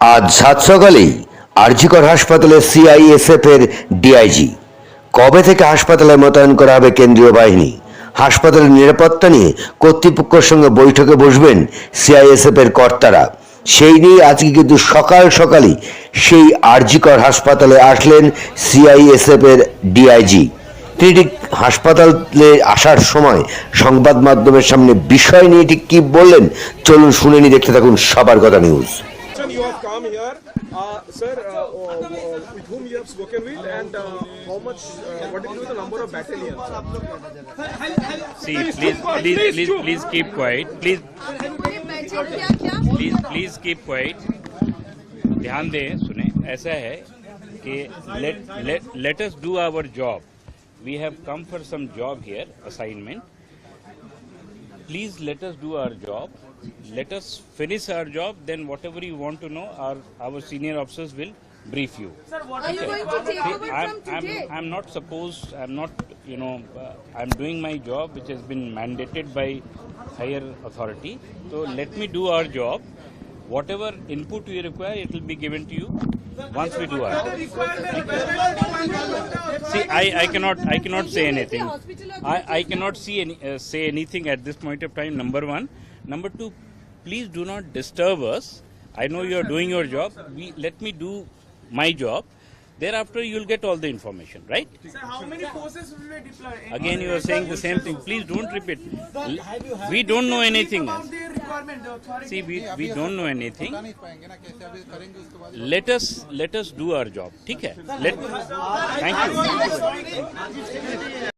আজ সাত সকালেই আরজিকর হাসপাতালে সিআইএসএফ এর ডিআইজি কবে থেকে হাসপাতালে মোতায়েন করা হবে কেন্দ্রীয় বাহিনী? হাসপাতালের নিরাপত্তা নিয়ে কর্তৃপক্ষের সঙ্গে বৈঠকে বসবেন সিআইএসএফ এর কর্তারা। সেই নিয়ে আজকে কিন্তু সকাল সকালই সেই আরজিকর হাসপাতালে আসলেন সিআইএসএফ এর ডিআইজি তিনি হাসপাতালে আসার সময় সংবাদ মাধ্যমের সামনে বিষয় নিয়ে ঠিক কি বললেন, চলুন শুনে নি দেখতে থাকুন সবার কথা news you have come here. Uh, sir, uh, uh, uh, with whom you have spoken with and uh, how much, Uh, what is the number of battalions? See, please, please, please, please keep quiet. Please, please please keep quiet ध्यान दें सुने ऐसा है कि let let us do our job we have come for some job here assignment Please let us do our job. Let us finish our job. Then whatever you want to know, our our senior officers will brief you. Sir, Are you going to take over I'm, from I'm, today? I'm not supposed, I'm not, you know, uh, I'm doing my job which has been mandated by higher authority. So let me do our job. Whatever input you require, it will be given to you once we do our job. See, I, I cannot, I cannot say anything. I, I cannot see any, uh, say anything at this point of time. Number one, number two, please do not disturb us. I know you are doing your job. We let me do my job. Thereafter, you will get all the information, right? Sir, how many forces will be deployed? Again, you are saying the same thing. Please don't repeat. L- Have you heard We don't know anything else. See we we don't know anything let's let's do our job ठीक है? Thank you